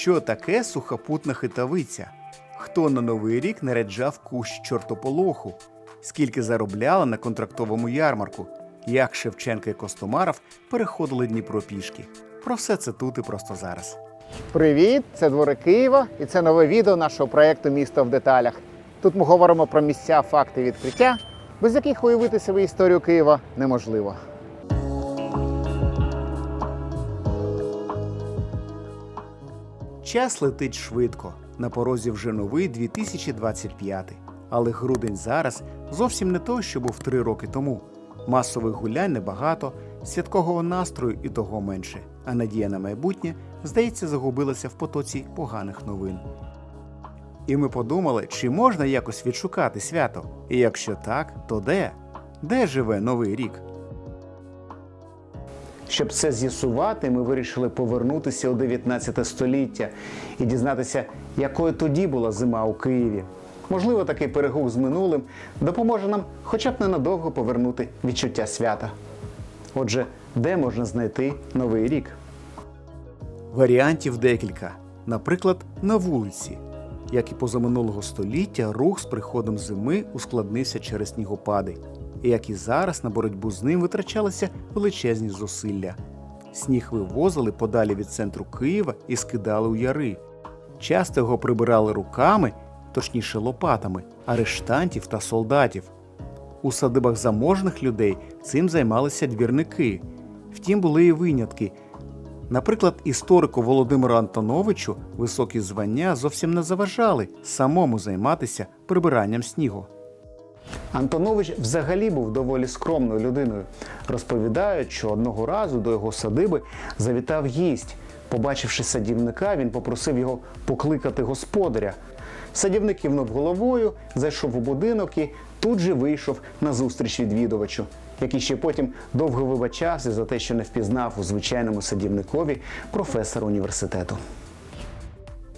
Що таке сухопутна хитавиця? Хто на новий рік наряджав кущ чортополоху? Скільки заробляли на контрактовому ярмарку? Як Шевченка і Костомаров переходили Дніпро пішки? Про все це тут і просто зараз. Привіт! Це двори Києва і це нове відео нашого проєкту Місто в деталях. Тут ми говоримо про місця, факти відкриття, без яких уявити собі історію Києва неможливо. Час летить швидко. На порозі вже новий 2025. Але грудень зараз зовсім не той, що був три роки тому. Масових гулянь небагато, святкового настрою і того менше. А надія на майбутнє, здається, загубилася в потоці поганих новин. І ми подумали, чи можна якось відшукати свято? І якщо так, то де? Де живе новий рік? Щоб це з'ясувати, ми вирішили повернутися у 19 століття і дізнатися, якою тоді була зима у Києві. Можливо, такий перегук з минулим допоможе нам хоча б ненадовго повернути відчуття свята. Отже, де можна знайти новий рік? Варіантів декілька. Наприклад, на вулиці. Як і позаминулого століття, рух з приходом зими ускладнився через снігопади. І як і зараз на боротьбу з ним витрачалися величезні зусилля. Сніг вивозили подалі від центру Києва і скидали у яри. Часто його прибирали руками, точніше лопатами, арештантів та солдатів. У садибах заможних людей цим займалися двірники. Втім, були і винятки. Наприклад, історику Володимиру Антоновичу високі звання зовсім не заважали самому займатися прибиранням снігу. Антонович взагалі був доволі скромною людиною. Розповідають, що одного разу до його садиби завітав гість. Побачивши садівника, він попросив його покликати господаря. Садівник кивнув головою, зайшов у будинок і тут же вийшов на зустріч відвідувачу, який ще потім довго вибачався за те, що не впізнав у звичайному садівникові професора університету.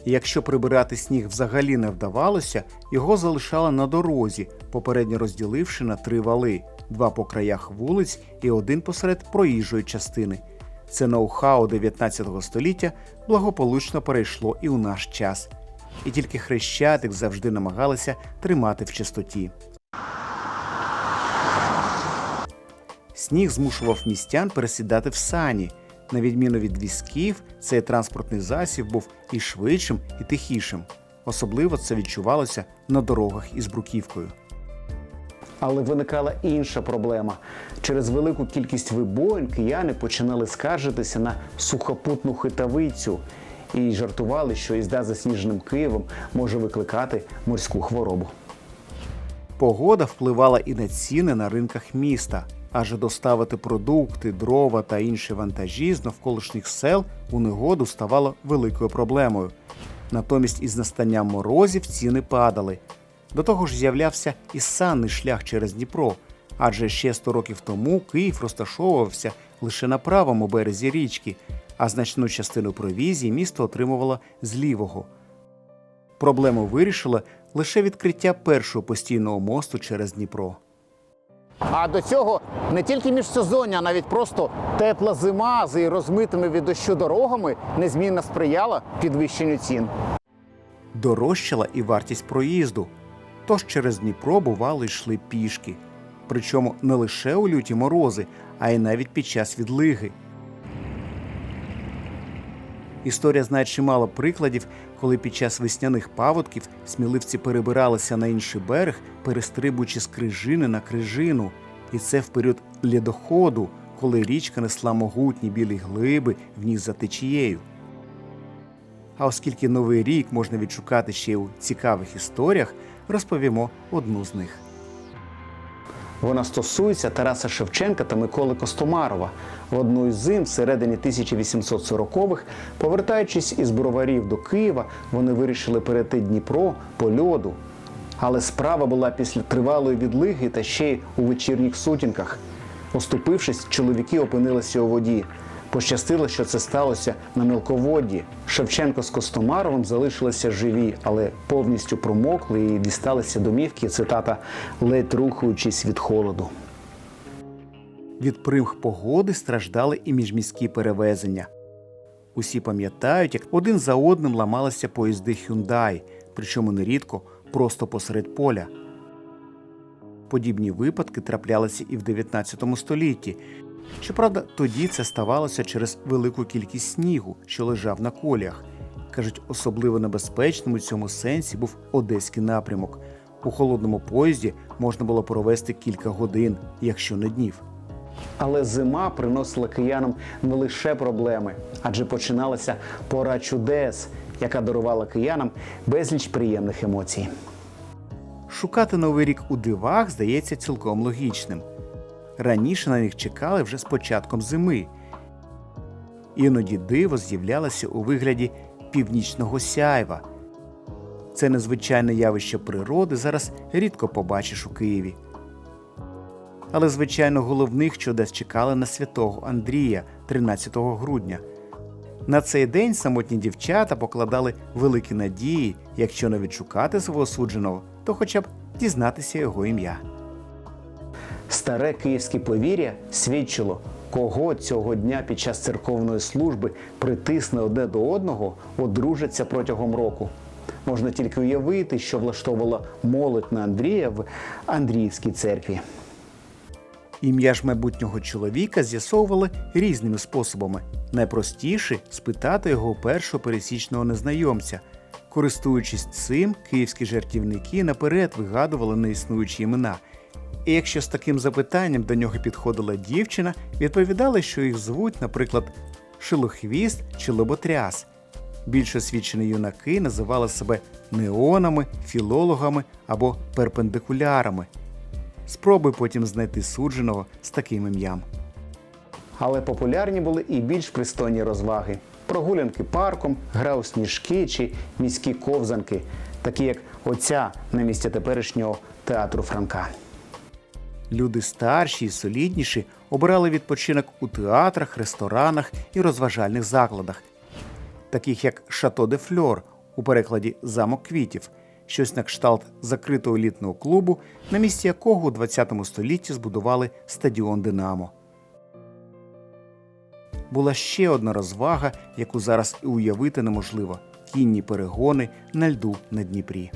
Якщо прибирати сніг взагалі не вдавалося, його залишали на дорозі, попередньо розділивши на три вали: два по краях вулиць і один посеред проїжджої частини. Це ноу-хау 19 століття благополучно перейшло і у наш час. І тільки хрещатик завжди намагалися тримати в чистоті. Сніг змушував містян пересідати в сані. На відміну від візків, цей транспортний засіб був і швидшим, і тихішим. Особливо це відчувалося на дорогах із бруківкою. Але виникала інша проблема. Через велику кількість вибоїн кияни починали скаржитися на сухопутну хитавицю і жартували, що їзда засніженим Києвом може викликати морську хворобу. Погода впливала і на ціни на ринках міста, адже доставити продукти, дрова та інші вантажі з навколишніх сел у негоду ставало великою проблемою. Натомість із настанням морозів ціни падали. До того ж з'являвся і санний шлях через Дніпро, адже ще 100 років тому Київ розташовувався лише на правому березі річки, а значну частину провізії місто отримувало з лівого. Проблему вирішило лише відкриття першого постійного мосту через Дніпро. А до цього не тільки міжсезоння, а навіть просто тепла зима з її розмитими від дощу дорогами незмінно сприяла підвищенню цін. Дорожчала і вартість проїзду. Тож через Дніпро бувало йшли пішки. Причому не лише у люті морози, а й навіть під час відлиги. Історія знає чимало прикладів, коли під час весняних паводків сміливці перебиралися на інший берег, перестрибуючи з крижини на крижину. І це в період лідоходу, коли річка несла могутні білі глиби вниз за течією. А оскільки новий рік можна відшукати ще у цікавих історіях, розповімо одну з них. Вона стосується Тараса Шевченка та Миколи Костомарова. В одну із зим, всередині 1840-х, повертаючись із броварів до Києва, вони вирішили перейти Дніпро по льоду. Але справа була після тривалої відлиги та ще й у вечірніх сутінках. Оступившись, чоловіки опинилися у воді. Пощастило, що це сталося на мелководді. Шевченко з Костомаровим залишилися живі, але повністю промокли і дісталися домівки, цитата, ледь рухаючись від холоду. Від примх погоди страждали і міжміські перевезення. Усі пам'ятають, як один за одним ламалися поїзди Hyundai, причому нерідко просто посеред поля. Подібні випадки траплялися і в 19 столітті. Щоправда, тоді це ставалося через велику кількість снігу, що лежав на коліях. Кажуть, особливо небезпечним у цьому сенсі був одеський напрямок. У холодному поїзді можна було провести кілька годин, якщо не днів. Але зима приносила киянам не лише проблеми, адже починалася пора чудес, яка дарувала киянам безліч приємних емоцій. Шукати новий рік у дивах здається цілком логічним. Раніше на них чекали вже з початком зими. Іноді диво з'являлося у вигляді північного сяйва. Це незвичайне явище природи зараз рідко побачиш у Києві. Але, звичайно, головних чудес чекали на святого Андрія 13 грудня. На цей день самотні дівчата покладали великі надії, якщо не відшукати свого судженого, то хоча б дізнатися його ім'я. Старе київське повір'я свідчило, кого цього дня під час церковної служби притисне одне до одного, одружаться протягом року. Можна тільки уявити, що влаштовувала молодь на Андрія в Андріївській церкві. Ім'я ж майбутнього чоловіка з'ясовували різними способами. Найпростіше спитати його першого пересічного незнайомця. Користуючись цим, київські жартівники наперед вигадували неіснуючі імена. І якщо з таким запитанням до нього підходила дівчина, відповідали, що їх звуть, наприклад, Шилохвіст чи Лоботряс. Більш освічені юнаки називали себе неонами, філологами або перпендикулярами. Спробуй потім знайти судженого з таким ім'ям. Але популярні були і більш пристойні розваги: прогулянки парком, гра у сніжки чи міські ковзанки, такі як оця на місці теперішнього театру Франка. Люди старші і солідніші обирали відпочинок у театрах, ресторанах і розважальних закладах, таких як Шато де Фльор у перекладі Замок квітів, щось на кшталт закритого елітного клубу, на місці якого у 20 столітті збудували стадіон Динамо. Була ще одна розвага, яку зараз і уявити неможливо кінні перегони на льду на Дніпрі.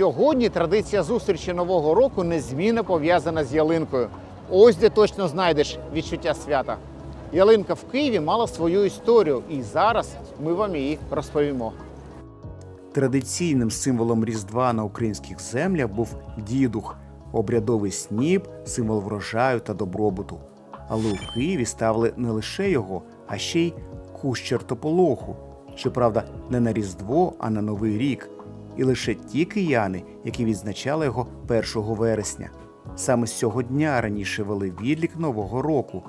Сьогодні традиція зустрічі нового року незмінно пов'язана з ялинкою. Ось де точно знайдеш відчуття свята. Ялинка в Києві мала свою історію, і зараз ми вам її розповімо. Традиційним символом Різдва на українських землях був дідух, обрядовий сніп, символ врожаю та добробуту. Але у Києві ставили не лише його, а ще й кущ чертополоху. Щоправда, не на Різдво, а на Новий рік. І лише ті кияни, які відзначали його 1 вересня. Саме з цього дня раніше вели відлік Нового року.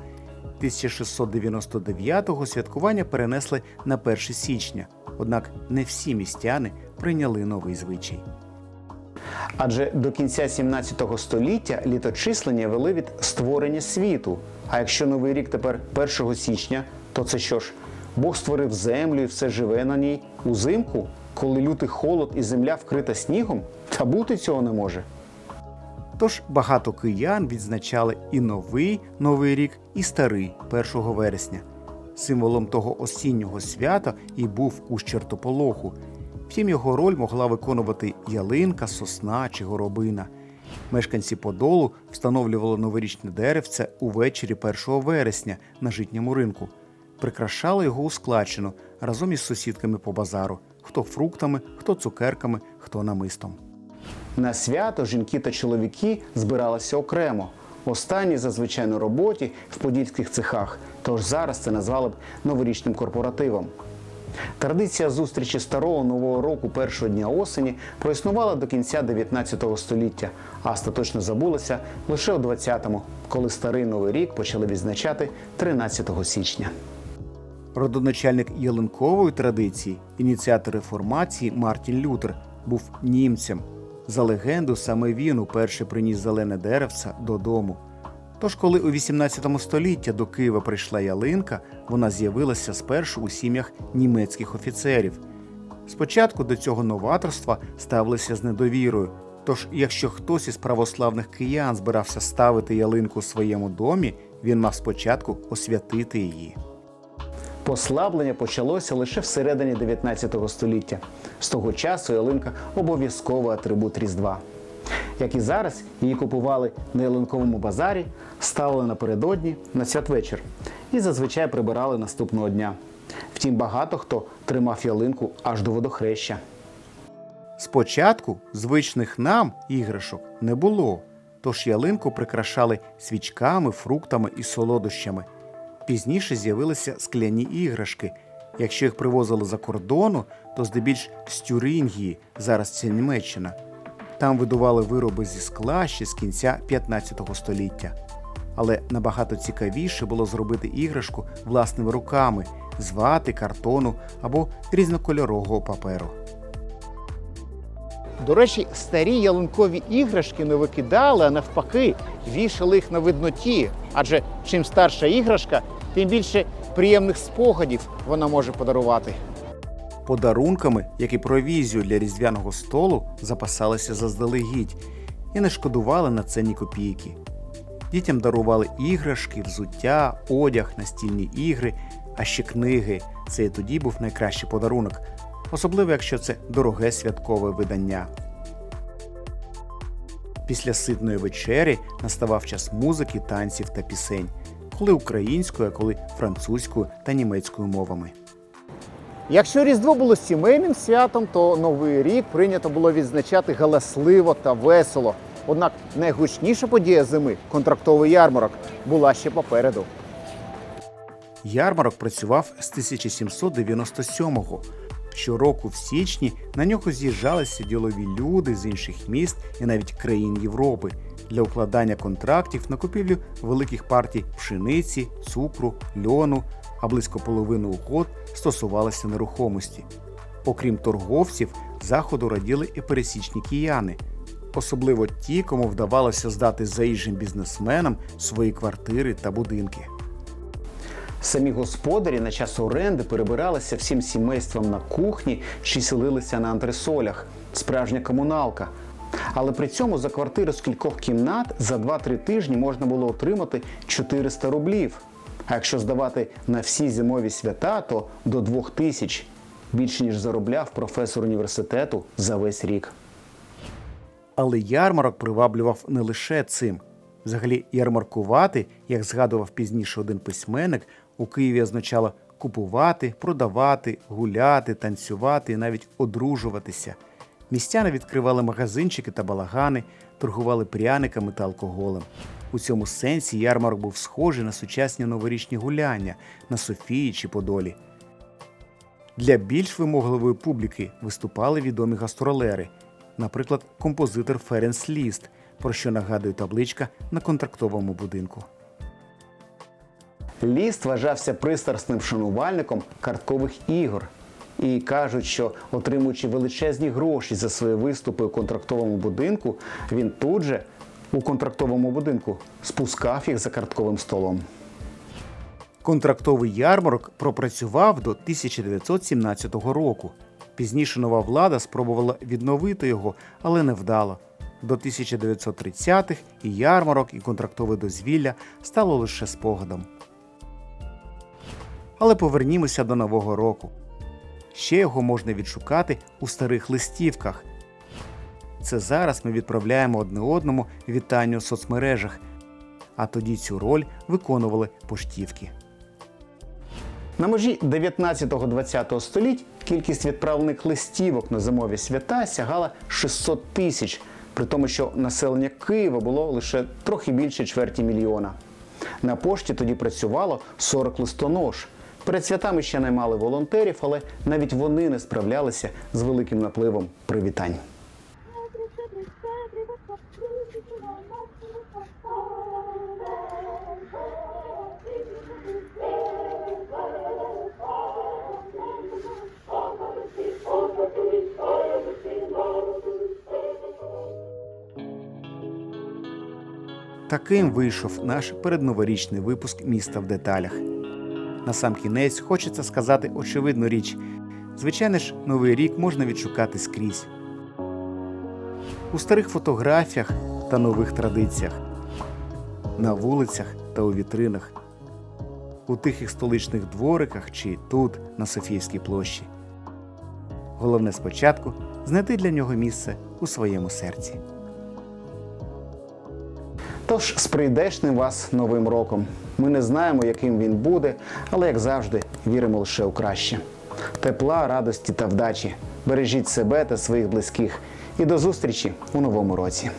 1699-го святкування перенесли на 1 січня, однак не всі містяни прийняли новий звичай. Адже до кінця 17 століття літочислення вели від створення світу. А якщо новий рік тепер 1 січня, то це що ж? Бог створив землю і все живе на ній узимку, коли лютий холод і земля вкрита снігом? Та бути цього не може. Тож багато киян відзначали і новий новий рік, і старий 1 вересня. Символом того осіннього свята і був кущ чертополоху. Втім, його роль могла виконувати ялинка, сосна чи горобина. Мешканці Подолу встановлювали новорічне деревце увечері 1 вересня на житньому ринку. Прикрашали його у складчину разом із сусідками по базару: хто фруктами, хто цукерками, хто намистом. На свято жінки та чоловіки збиралися окремо. Останні зазвичай на роботі в подільських цехах, тож зараз це назвали б новорічним корпоративом. Традиція зустрічі старого нового року першого дня осені проіснувала до кінця 19 століття, а остаточно забулася лише у 20-му, коли старий новий рік почали відзначати 13 січня. Родоначальник ялинкової традиції, ініціатор реформації Мартін Лютер, був німцем. За легенду, саме він уперше приніс зелене деревце додому. Тож, коли у 18 столітті до Києва прийшла ялинка, вона з'явилася спершу у сім'ях німецьких офіцерів. Спочатку до цього новаторства ставилися з недовірою, Тож, якщо хтось із православних киян збирався ставити ялинку у своєму домі, він мав спочатку освятити її. Послаблення почалося лише всередині 19 століття. З того часу ялинка обов'язковий атрибут Різдва. Як і зараз, її купували на ялинковому базарі, ставили напередодні на святвечір і зазвичай прибирали наступного дня. Втім, багато хто тримав ялинку аж до водохреща. Спочатку звичних нам іграшок не було, тож ялинку прикрашали свічками, фруктами і солодощами. Пізніше з'явилися скляні іграшки. Якщо їх привозили за кордону, то здебільш з Тюрингії, зараз це Німеччина. Там видували вироби зі скла ще з кінця 15 століття. Але набагато цікавіше було зробити іграшку власними руками з вати, картону або різнокольорового паперу. До речі, старі ялинкові іграшки не викидали, а навпаки, вішали їх на видноті. Адже чим старша іграшка, тим більше приємних спогадів вона може подарувати. Подарунками, як і провізію для різдвяного столу, запасалися заздалегідь і не шкодували на це ні копійки. Дітям дарували іграшки, взуття, одяг, настільні ігри, а ще книги. Це і тоді був найкращий подарунок, особливо якщо це дороге святкове видання. Після ситної вечері наставав час музики, танців та пісень, коли українською, а коли французькою та німецькою мовами. Якщо Різдво було сімейним святом, то Новий рік прийнято було відзначати галасливо та весело. Однак найгучніша подія зими контрактовий ярмарок була ще попереду. Ярмарок працював з 1797-го. Щороку в січні на нього з'їжджалися ділові люди з інших міст і навіть країн Європи для укладання контрактів на купівлю великих партій пшениці, цукру, льону, а близько половини угод стосувалися нерухомості. Окрім торговців, заходу раділи і пересічні кияни, особливо ті, кому вдавалося здати заїжджим бізнесменам свої квартири та будинки. Самі господарі на час оренди перебиралися всім сімейством на кухні чи селилися на антресолях. Справжня комуналка. Але при цьому за квартиру з кількох кімнат за 2-3 тижні можна було отримати 400 рублів. А якщо здавати на всі зимові свята, то до 2000 більше ніж заробляв професор університету за весь рік. Але ярмарок приваблював не лише цим. Взагалі, ярмаркувати, як згадував пізніше один письменник, у Києві означало купувати, продавати, гуляти, танцювати і навіть одружуватися. Містяни відкривали магазинчики та балагани, торгували пряниками та алкоголем. У цьому сенсі ярмарок був схожий на сучасні новорічні гуляння на Софії чи Подолі. Для більш вимогливої публіки виступали відомі гастролери, наприклад, композитор Ференс Ліст, про що нагадує табличка на контрактовому будинку. Ліст вважався пристрасним шанувальником карткових ігор. І кажуть, що отримуючи величезні гроші за свої виступи у контрактовому будинку, він тут же у контрактовому будинку спускав їх за картковим столом. Контрактовий ярмарок пропрацював до 1917 року. Пізніше нова влада спробувала відновити його, але невдало. До 1930-х і ярмарок, і контрактове дозвілля стало лише спогадом. Але повернімося до Нового року. Ще його можна відшукати у старих листівках. Це зараз ми відправляємо одне одному вітання у соцмережах, а тоді цю роль виконували поштівки. На межі 19-20 століть кількість відправлених листівок на зимові свята сягала 600 тисяч, при тому, що населення Києва було лише трохи більше чверті мільйона. На пошті тоді працювало 40 листонож. Перед святами ще наймали волонтерів, але навіть вони не справлялися з великим напливом привітань. Таким вийшов наш передноворічний випуск міста в деталях. На сам кінець хочеться сказати очевидну річ. Звичайно ж, новий рік можна відшукати скрізь. у старих фотографіях та нових традиціях, на вулицях та у вітринах, у тихих столичних двориках чи тут, на Софійській площі. Головне спочатку знайти для нього місце у своєму серці. Тож з прийдешним вас новим роком. Ми не знаємо, яким він буде, але як завжди, віримо лише у краще. Тепла, радості та вдачі. Бережіть себе та своїх близьких. І до зустрічі у новому році.